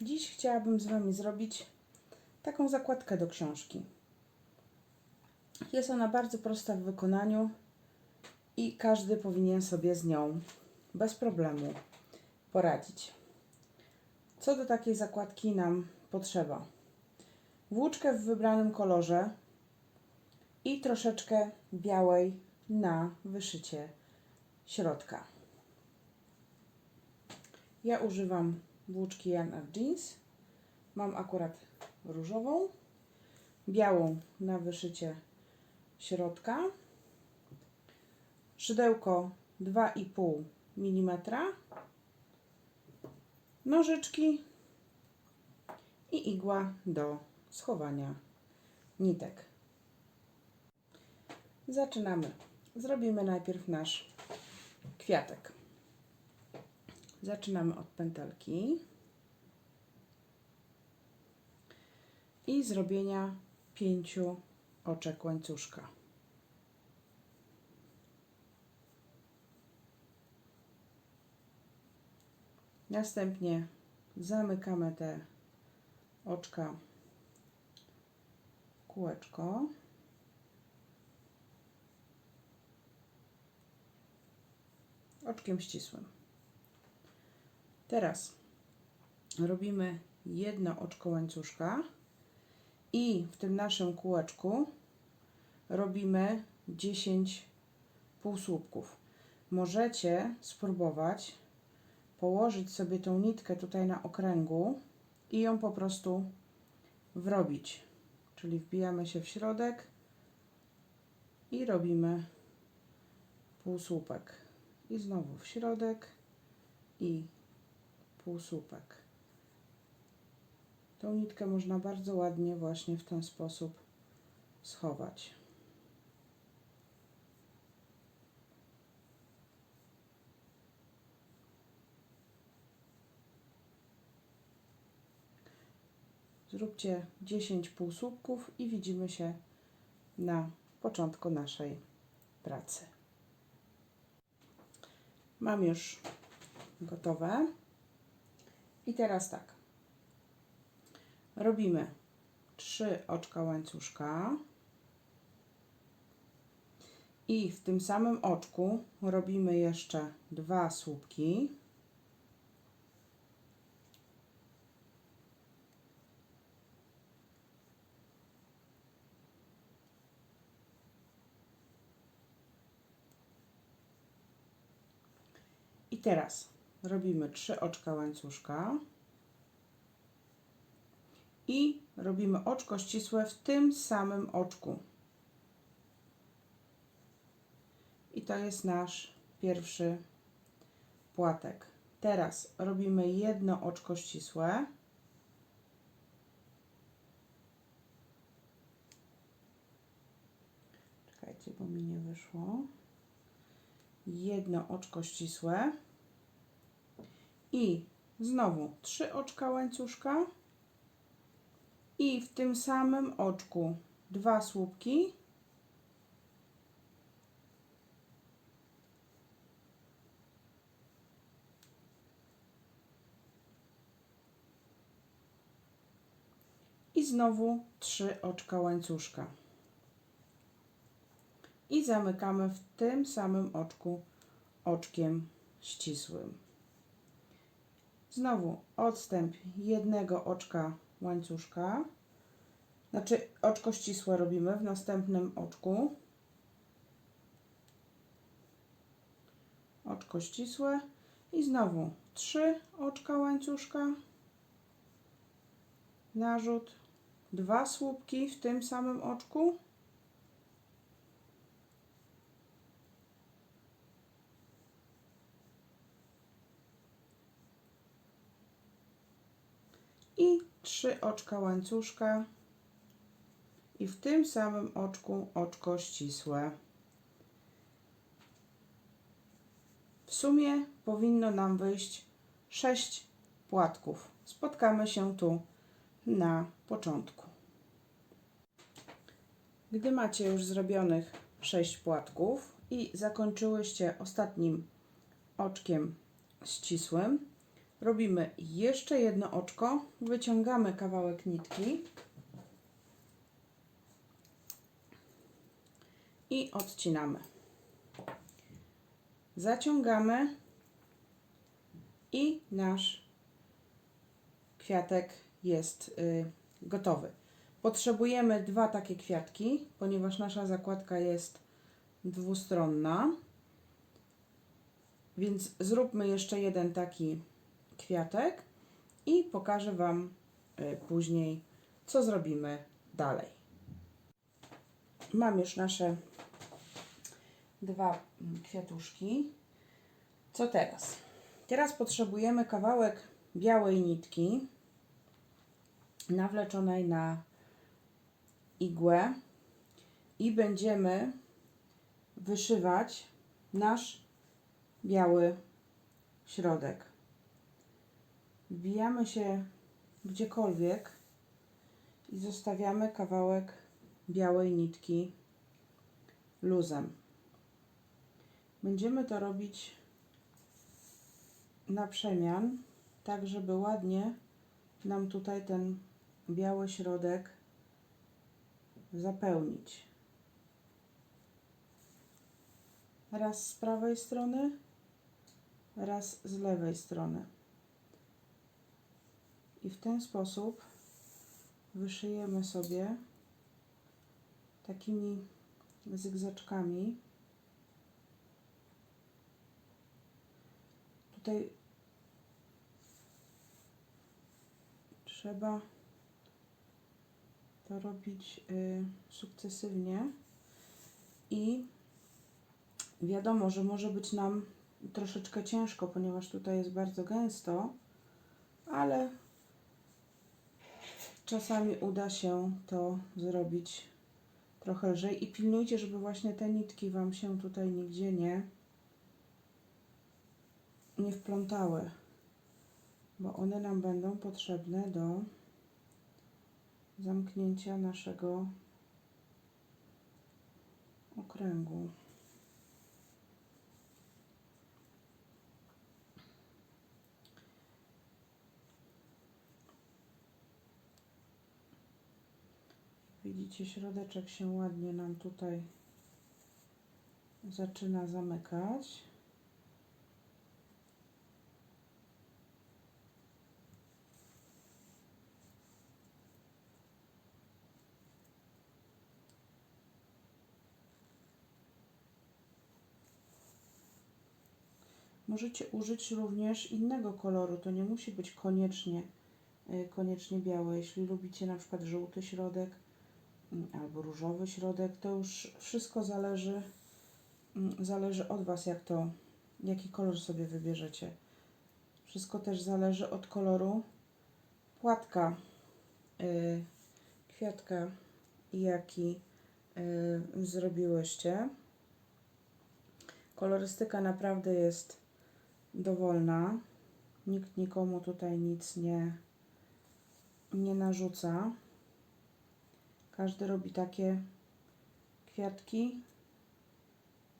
Dziś chciałabym z Wami zrobić taką zakładkę do książki. Jest ona bardzo prosta w wykonaniu i każdy powinien sobie z nią bez problemu poradzić. Co do takiej zakładki nam potrzeba? Włóczkę w wybranym kolorze i troszeczkę białej na wyszycie środka. Ja używam włóczki Jan Jeans. Mam akurat różową, białą na wyszycie środka, szydełko 2,5 mm, nożyczki i igła do schowania nitek. Zaczynamy. Zrobimy najpierw nasz kwiatek. Zaczynamy od pętelki i zrobienia pięciu oczek łańcuszka. Następnie zamykamy te oczka kółeczko. Oczkiem ścisłym. Teraz robimy jedno oczko łańcuszka i w tym naszym kółeczku robimy 10 półsłupków. Możecie spróbować położyć sobie tą nitkę tutaj na okręgu i ją po prostu wrobić. Czyli wbijamy się w środek i robimy półsłupek. I znowu w środek i półsłupek. Tą nitkę można bardzo ładnie właśnie w ten sposób schować. Zróbcie 10 półsłupków i widzimy się na początku naszej pracy. Mam już gotowe. I teraz tak. Robimy trzy oczka łańcuszka. I w tym samym oczku robimy jeszcze dwa słupki. I teraz robimy trzy oczka łańcuszka i robimy oczko ścisłe w tym samym oczku. I to jest nasz pierwszy płatek. Teraz robimy jedno oczko ścisłe. Czekajcie, bo mi nie wyszło. Jedno oczko ścisłe. I znowu trzy oczka łańcuszka i w tym samym oczku dwa słupki. I znowu trzy oczka łańcuszka. I zamykamy w tym samym oczku oczkiem ścisłym. Znowu odstęp jednego oczka łańcuszka. Znaczy oczko ścisłe robimy w następnym oczku. Oczko ścisłe i znowu trzy oczka łańcuszka. Narzut, dwa słupki w tym samym oczku. I trzy oczka łańcuszka i w tym samym oczku oczko ścisłe. W sumie powinno nam wyjść 6 płatków. Spotkamy się tu na początku. Gdy macie już zrobionych 6 płatków i zakończyłyście ostatnim oczkiem ścisłym, Robimy jeszcze jedno oczko, wyciągamy kawałek nitki i odcinamy. Zaciągamy i nasz kwiatek jest y, gotowy. Potrzebujemy dwa takie kwiatki, ponieważ nasza zakładka jest dwustronna. Więc zróbmy jeszcze jeden taki kwiatek i pokażę Wam y, później, co zrobimy dalej. Mam już nasze dwa mm, kwiatuszki. Co teraz? Teraz potrzebujemy kawałek białej nitki nawleczonej na igłę i będziemy wyszywać nasz biały środek. Wbijamy się gdziekolwiek i zostawiamy kawałek białej nitki luzem. Będziemy to robić na przemian, tak żeby ładnie nam tutaj ten biały środek zapełnić. Raz z prawej strony, raz z lewej strony. I w ten sposób wyszyjemy sobie takimi zygzaczkami. Tutaj trzeba to robić y, sukcesywnie i wiadomo, że może być nam troszeczkę ciężko, ponieważ tutaj jest bardzo gęsto, ale czasami uda się to zrobić trochę lżej i pilnujcie, żeby właśnie te nitki Wam się tutaj nigdzie nie nie wplątały, bo one nam będą potrzebne do zamknięcia naszego okręgu. Widzicie, środeczek się ładnie nam tutaj zaczyna zamykać. Możecie użyć również innego koloru. To nie musi być koniecznie, y, koniecznie białe. Jeśli lubicie na przykład żółty środek albo różowy środek, to już wszystko zależy, mm, zależy od Was, jak to, jaki kolor sobie wybierzecie. Wszystko też zależy od koloru płatka y, kwiatka, jaki y, zrobiłyście. Kolorystyka naprawdę jest dowolna. Nikt nikomu tutaj nic nie, nie narzuca. Każdy robi takie kwiatki,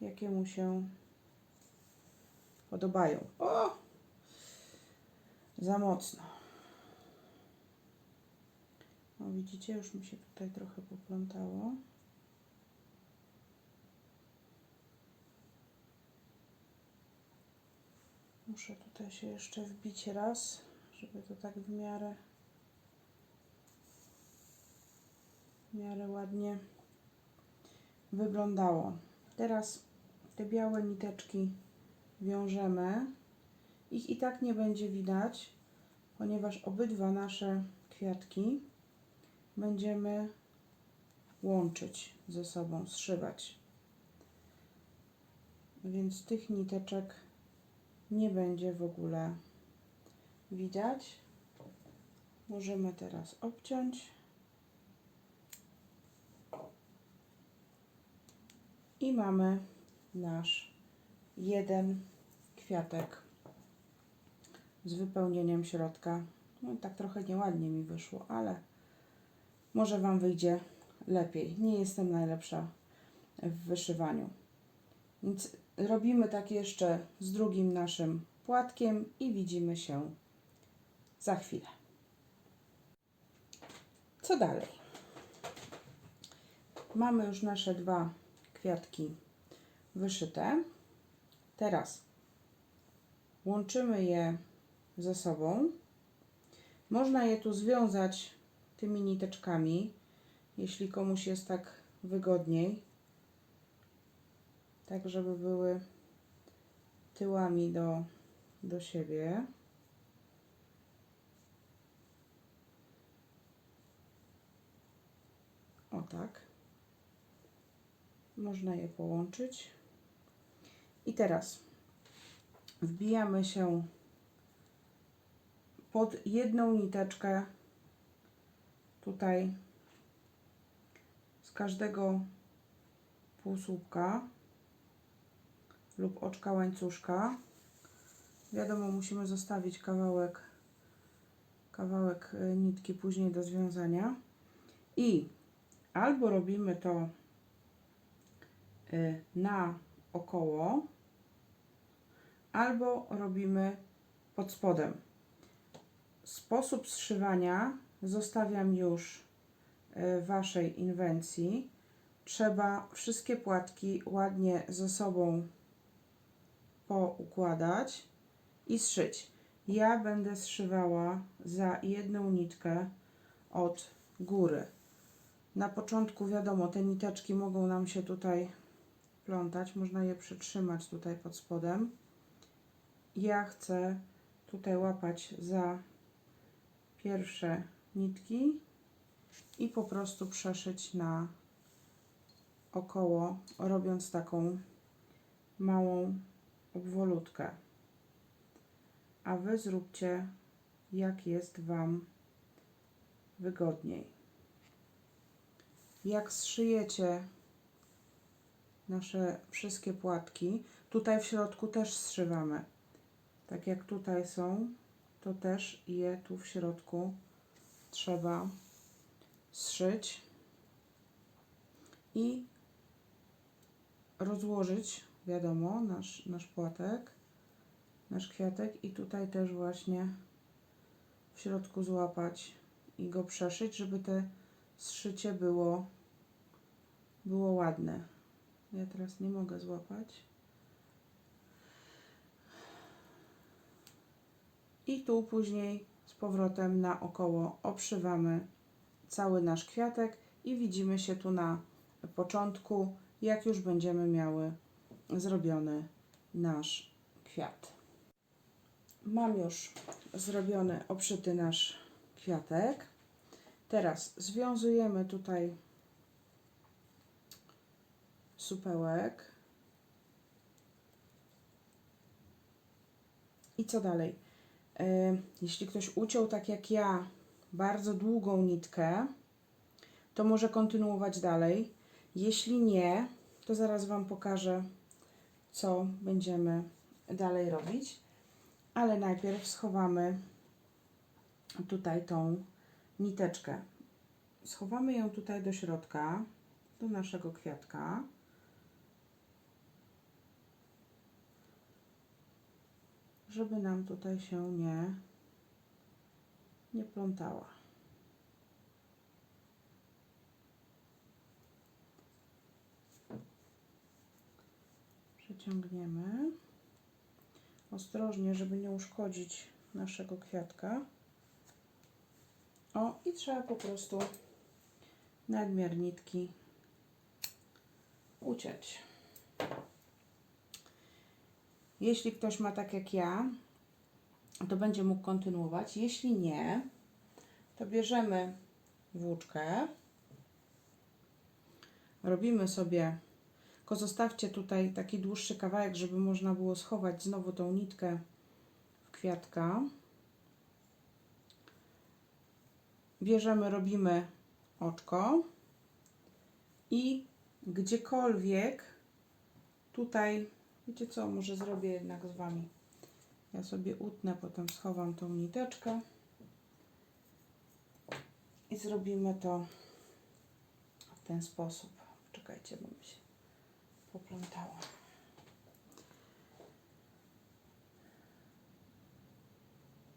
jakie mu się podobają. O! Za mocno. O, widzicie, już mi się tutaj trochę poplątało. Muszę tutaj się jeszcze wbić raz, żeby to tak w miarę miarę ładnie wyglądało. Teraz te białe niteczki wiążemy. Ich i tak nie będzie widać, ponieważ obydwa nasze kwiatki będziemy łączyć ze sobą, zszywać. Więc tych niteczek nie będzie w ogóle widać. Możemy teraz obciąć. Mamy nasz jeden kwiatek z wypełnieniem środka. No tak trochę nieładnie mi wyszło, ale może Wam wyjdzie lepiej. Nie jestem najlepsza w wyszywaniu. Więc robimy tak jeszcze z drugim naszym płatkiem i widzimy się za chwilę. Co dalej? Mamy już nasze dwa kwiatki wyszyte. Teraz łączymy je ze sobą. Można je tu związać tymi niteczkami, jeśli komuś jest tak wygodniej, tak żeby były tyłami do, do siebie. O tak. Można je połączyć. I teraz wbijamy się pod jedną niteczkę tutaj z każdego półsłupka lub oczka łańcuszka. Wiadomo, musimy zostawić kawałek, kawałek y, nitki później do związania. I albo robimy to na około, albo robimy pod spodem. Sposób zszywania zostawiam już y, Waszej inwencji. Trzeba wszystkie płatki ładnie ze sobą poukładać i zszyć. Ja będę zszywała za jedną nitkę od góry. Na początku wiadomo, te niteczki mogą nam się tutaj plątać, można je przytrzymać tutaj pod spodem. Ja chcę tutaj łapać za pierwsze nitki i po prostu przeszyć na około, robiąc taką małą obwolutkę. A Wy zróbcie jak jest Wam wygodniej. Jak zszyjecie nasze wszystkie płatki, tutaj w środku też zszywamy. Tak jak tutaj są, to też je tu w środku trzeba zszyć i rozłożyć, wiadomo, nasz, nasz płatek, nasz kwiatek i tutaj też właśnie w środku złapać i go przeszyć, żeby te zszycie było, było ładne. Ja teraz nie mogę złapać. I tu później z powrotem naokoło obszywamy cały nasz kwiatek i widzimy się tu na początku, jak już będziemy miały zrobiony nasz kwiat. Mam już zrobiony, obszyty nasz kwiatek. Teraz związujemy tutaj supełek. I co dalej? E, Jeśli ktoś uciął tak jak ja bardzo długą nitkę, to może kontynuować dalej. Jeśli nie, to zaraz Wam pokażę, co będziemy dalej robić. Ale najpierw schowamy tutaj tą niteczkę. Schowamy ją tutaj do środka, do naszego kwiatka. Żeby nam tutaj się nie, nie plątała. Przeciągniemy ostrożnie, żeby nie uszkodzić naszego kwiatka. O, i trzeba po prostu nadmiar nitki uciąć. Jeśli ktoś ma tak jak ja, to będzie mógł kontynuować. Jeśli nie, to bierzemy włóczkę, robimy sobie, tylko zostawcie tutaj taki dłuższy kawałek, żeby można było schować znowu tą nitkę w kwiatka. Bierzemy, robimy oczko i gdziekolwiek tutaj, wiecie co, może zrobię jednak z Wami. Ja sobie utnę, potem schowam tą niteczkę i zrobimy to w ten sposób. Czekajcie, bo mi się poplątało.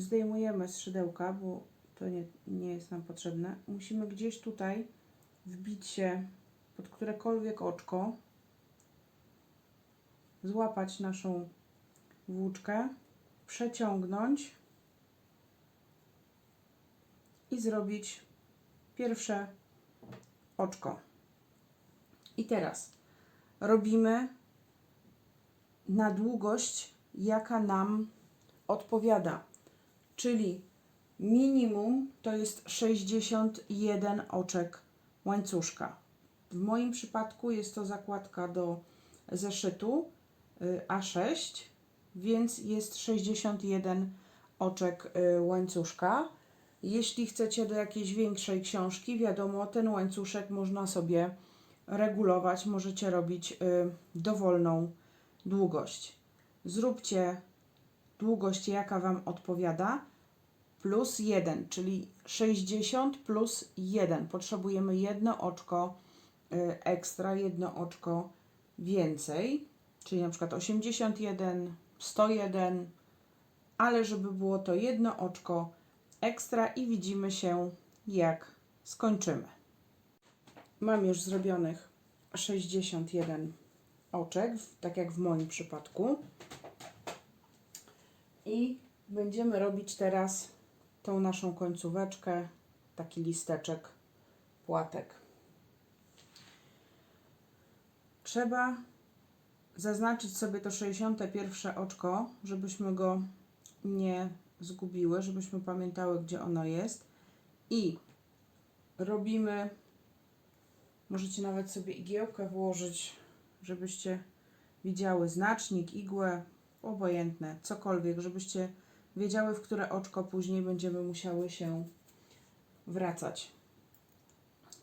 zdejmujemy z szydełka, bo to nie, nie jest nam potrzebne. Musimy gdzieś tutaj wbić się pod którekolwiek oczko, złapać naszą włóczkę, przeciągnąć i zrobić pierwsze oczko. I teraz robimy na długość, jaka nam odpowiada, czyli minimum to jest 61 oczek łańcuszka. W moim przypadku jest to zakładka do zeszytu A6, więc jest 61 oczek y, łańcuszka. Jeśli chcecie do jakiejś większej książki, wiadomo, ten łańcuszek można sobie regulować, możecie robić y, dowolną długość. Zróbcie długość, jaka Wam odpowiada, plus 1, czyli 60 plus 1. Potrzebujemy jedno oczko y, ekstra, jedno oczko więcej, czyli na przykład 81, 101, ale żeby było to jedno oczko ekstra i widzimy się jak skończymy. Mam już zrobionych 61 oczek, tak jak w moim przypadku. I będziemy robić teraz tą naszą końcóweczkę, taki listeczek płatek. Trzeba zaznaczyć sobie to 61 oczko, żebyśmy go nie zgubiły, żebyśmy pamiętały, gdzie ono jest. I robimy, możecie nawet sobie igiełkę włożyć, żebyście widziały znacznik, igłę, obojętne, cokolwiek, żebyście wiedziały, w które oczko później będziemy musiały się wracać.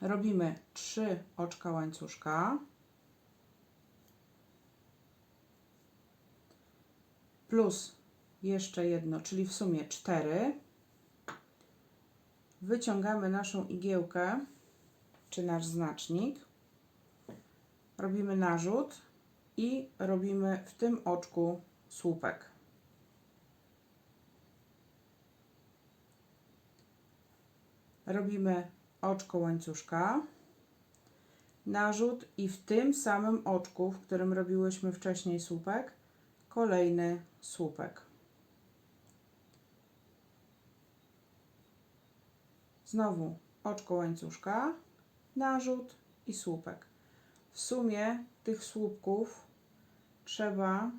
Robimy trzy oczka łańcuszka. Plus jeszcze jedno, czyli w sumie cztery. Wyciągamy naszą igiełkę, czy nasz znacznik. Robimy narzut i robimy w tym oczku słupek. Robimy oczko łańcuszka, narzut i w tym samym oczku, w którym robiłyśmy wcześniej słupek, kolejny słupek. Znowu oczko łańcuszka, narzut i słupek. W sumie tych słupków trzeba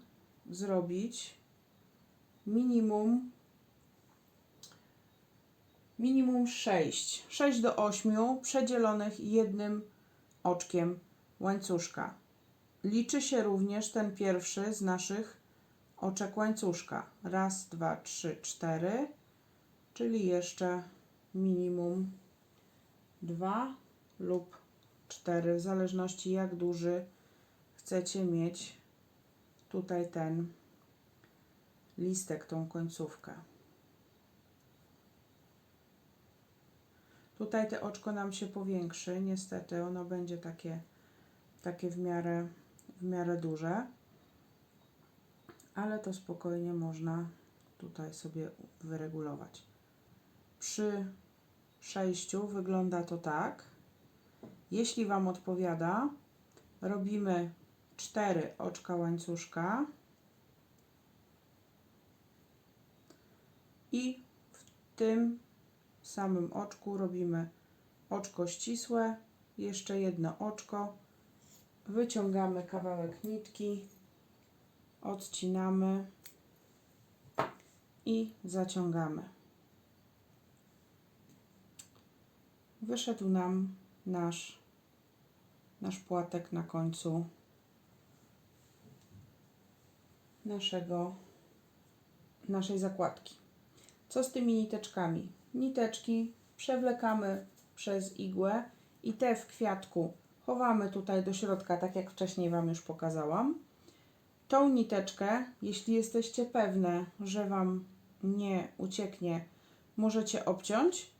zrobić minimum minimum 6. 6 do 8 przedzielonych jednym oczkiem łańcuszka. Liczy się również ten pierwszy z naszych oczek łańcuszka. Raz, dwa, trzy, cztery, czyli jeszcze minimum dwa lub cztery, w zależności jak duży chcecie mieć tutaj ten listek, tą końcówkę. Tutaj te oczko nam się powiększy, niestety ono będzie takie, takie w miarę, w miarę duże, ale to spokojnie można tutaj sobie wyregulować. Przy przejściu wygląda to tak. Jeśli Wam odpowiada, robimy 4 oczka łańcuszka i w tym samym oczku robimy oczko ścisłe, jeszcze jedno oczko, wyciągamy kawałek nitki, odcinamy i zaciągamy. Wyszedł nam nasz, nasz płatek na końcu naszego, naszej zakładki. Co z tymi niteczkami? Niteczki przewlekamy przez igłę i te w kwiatku chowamy tutaj do środka, tak jak wcześniej Wam już pokazałam. Tą niteczkę, jeśli jesteście pewne, że Wam nie ucieknie, możecie obciąć,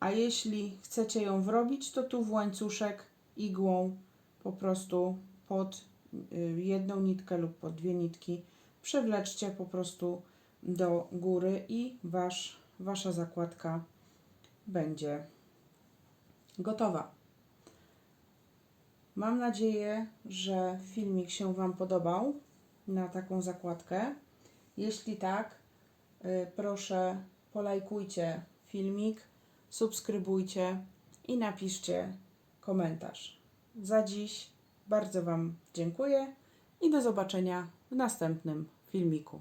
a jeśli chcecie ją wrobić, to tu w łańcuszek igłą po prostu pod y, jedną nitkę lub pod dwie nitki przewleczcie po prostu do góry i wasz, wasza zakładka będzie gotowa. Mam nadzieję, że filmik się Wam podobał na taką zakładkę. Jeśli tak, y, proszę polajkujcie filmik, subskrybujcie i napiszcie komentarz. Za dziś bardzo Wam dziękuję i do zobaczenia w następnym filmiku.